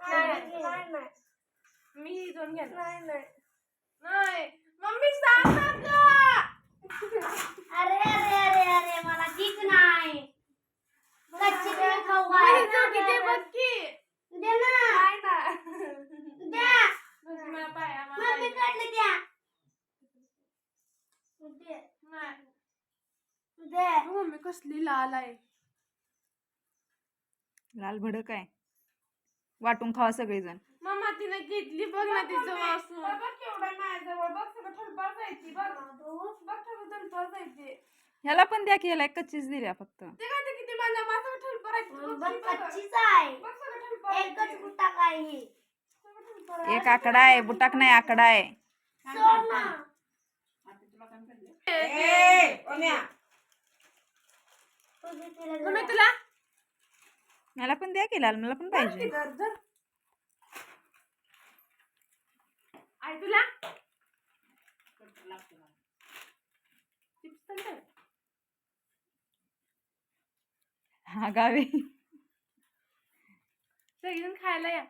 नाही. नाही नाही मी दोन घ्या नाही नाही. नाही. मम्मी सांग. अरे अरे अरे अरे मला तीच नाही. कच्ची केळी खाऊ घाल. बघ की. दे ना. नाही ना. द्या. मम्मी. कडले द्या. दे. मम्मी कसली लाल आहे. लाल भडक आहे. वाटून खावा सगळेजण. मामा तिने घेतली बघ ना तिचं वासून बघ केवढा माझ्याजवळ बघ सगळं थलपार जायची बघ. बघ सगळं थलपार जायची. ह्याला पण द्या की ह्याला एक कच्चीच दिल्या फक्त. ही. एक आकडा आहे बुटाक नाही आकडा आहे. तुला? मला पण द्या की लाल मला पण पाहिजे. तुला. हा गावी. सगळेजण खायला या.